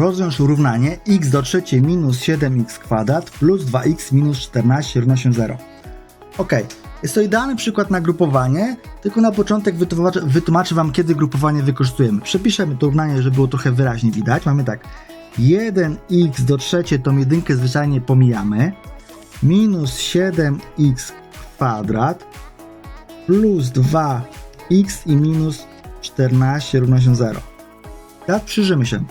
rozwiąż równanie x do trzeciej minus 7x kwadrat plus 2x minus 14 równa się 0. Ok, jest to idealny przykład na grupowanie, tylko na początek wytłumaczę, Wam, kiedy grupowanie wykorzystujemy. Przepiszemy to równanie, żeby było trochę wyraźnie widać. Mamy tak, 1x do trzeciej tą jedynkę zwyczajnie pomijamy, minus 7x kwadrat plus 2x i minus 14 równa się 0. Teraz przyjrzymy się.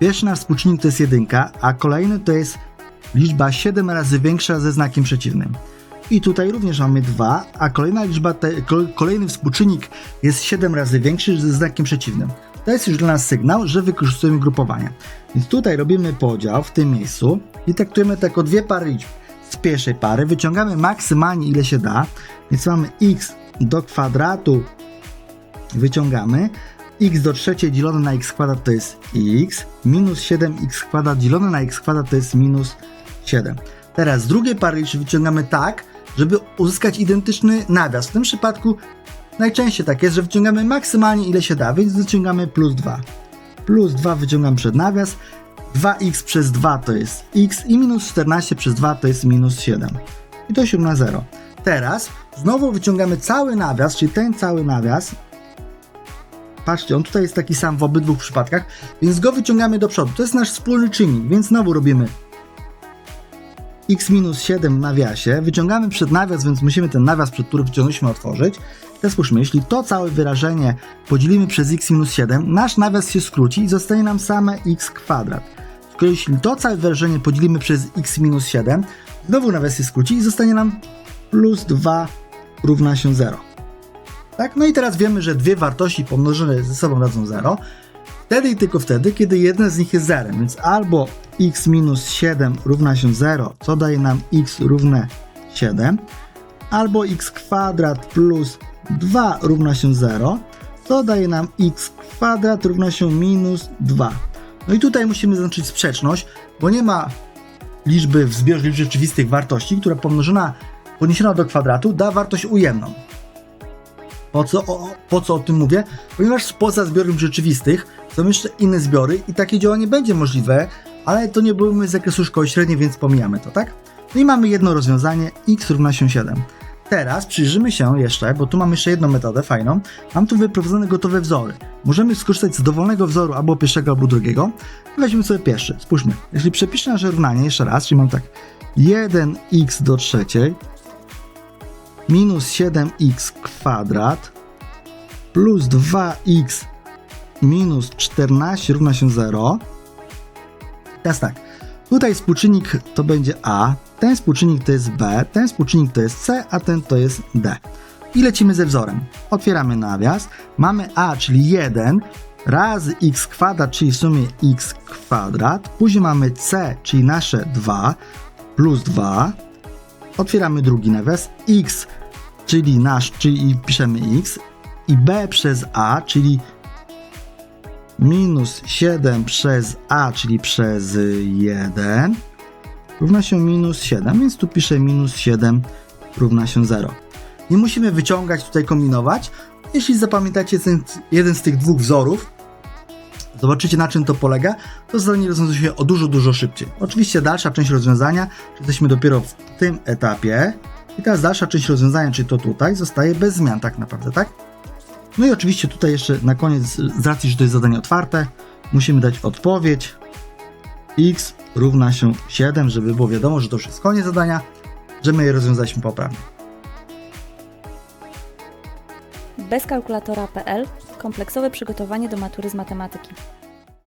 Pierwszy nasz współczynnik to jest jedynka, a kolejny to jest liczba 7 razy większa ze znakiem przeciwnym. I tutaj również mamy 2, a kolejna liczba, te, kol- kolejny współczynnik jest 7 razy większy ze znakiem przeciwnym. To jest już dla nas sygnał, że wykorzystujemy grupowanie. Więc tutaj robimy podział w tym miejscu i traktujemy to jako dwie pary liczb. Z pierwszej pary wyciągamy maksymalnie ile się da, więc mamy x do kwadratu wyciągamy x do trzeciej dzielone na x kwadrat to jest x, minus 7x kwadrat dzielone na x kwadrat to jest minus 7. Teraz z drugiej pary liczb wyciągamy tak, żeby uzyskać identyczny nawias. W tym przypadku najczęściej tak jest, że wyciągamy maksymalnie ile się da, więc wyciągamy plus 2. Plus 2 wyciągam przed nawias, 2x przez 2 to jest x i minus 14 przez 2 to jest minus 7. I to się równa 0. Teraz znowu wyciągamy cały nawias, czyli ten cały nawias Patrzcie, on tutaj jest taki sam w obydwu przypadkach, więc go wyciągamy do przodu. To jest nasz wspólny czynnik, więc znowu robimy x minus 7 w nawiasie. Wyciągamy przed nawias, więc musimy ten nawias, przed który wyciągnęliśmy, otworzyć. Teraz spójrzmy, jeśli to całe wyrażenie podzielimy przez x minus 7, nasz nawias się skróci i zostanie nam same x kwadrat. Kolei jeśli to całe wyrażenie podzielimy przez x minus 7, znowu nawias się skróci i zostanie nam plus 2 równa się 0. Tak? No i teraz wiemy, że dwie wartości pomnożone ze sobą dadzą 0. Wtedy i tylko wtedy, kiedy jedna z nich jest zerem. Więc albo x minus 7 równa się 0, co daje nam x równe 7, albo x kwadrat plus 2 równa się 0, co daje nam x kwadrat równa się minus 2. No i tutaj musimy zaznaczyć sprzeczność, bo nie ma liczby w zbiorze liczb rzeczywistych wartości, która pomnożona, podniesiona do kwadratu da wartość ujemną. Po co, o, po co o tym mówię? Ponieważ poza zbiorem rzeczywistych są jeszcze inne zbiory i takie działanie będzie możliwe, ale to nie były z zakresu szkoły średniej, więc pomijamy to, tak? No i mamy jedno rozwiązanie, x równa się 7. Teraz przyjrzymy się jeszcze, bo tu mam jeszcze jedną metodę fajną. Mam tu wyprowadzone gotowe wzory. Możemy skorzystać z dowolnego wzoru albo pierwszego, albo drugiego. Weźmy sobie pierwszy. Spójrzmy. Jeśli przepiszę nasze równanie jeszcze raz, czyli mam tak 1x do trzeciej minus 7x kwadrat plus 2x minus 14 równa się 0. Teraz tak, tutaj współczynnik to będzie a, ten współczynnik to jest b, ten współczynnik to jest c, a ten to jest d. I lecimy ze wzorem. Otwieramy nawias, mamy a, czyli 1 razy x kwadrat, czyli w sumie x kwadrat, później mamy c, czyli nasze 2 plus 2, otwieramy drugi nawias, x, czyli nasz, czyli piszemy x, i b przez a, czyli minus 7 przez a, czyli przez 1, równa się minus 7, więc tu piszę minus 7 równa się 0. Nie musimy wyciągać, tutaj kombinować. Jeśli zapamiętacie jeden z tych dwóch wzorów, zobaczycie na czym to polega, to zadanie rozwiązuje się o dużo, dużo szybciej. Oczywiście dalsza część rozwiązania, jesteśmy dopiero w tym etapie i teraz dalsza część rozwiązania, czyli to tutaj, zostaje bez zmian tak naprawdę, tak? No i oczywiście tutaj jeszcze na koniec, z racji, że to jest zadanie otwarte, musimy dać odpowiedź x równa się 7, żeby było wiadomo, że to już jest koniec zadania, że my je rozwiązaliśmy poprawnie. Bezkalkulatora.pl Kompleksowe przygotowanie do matury z matematyki.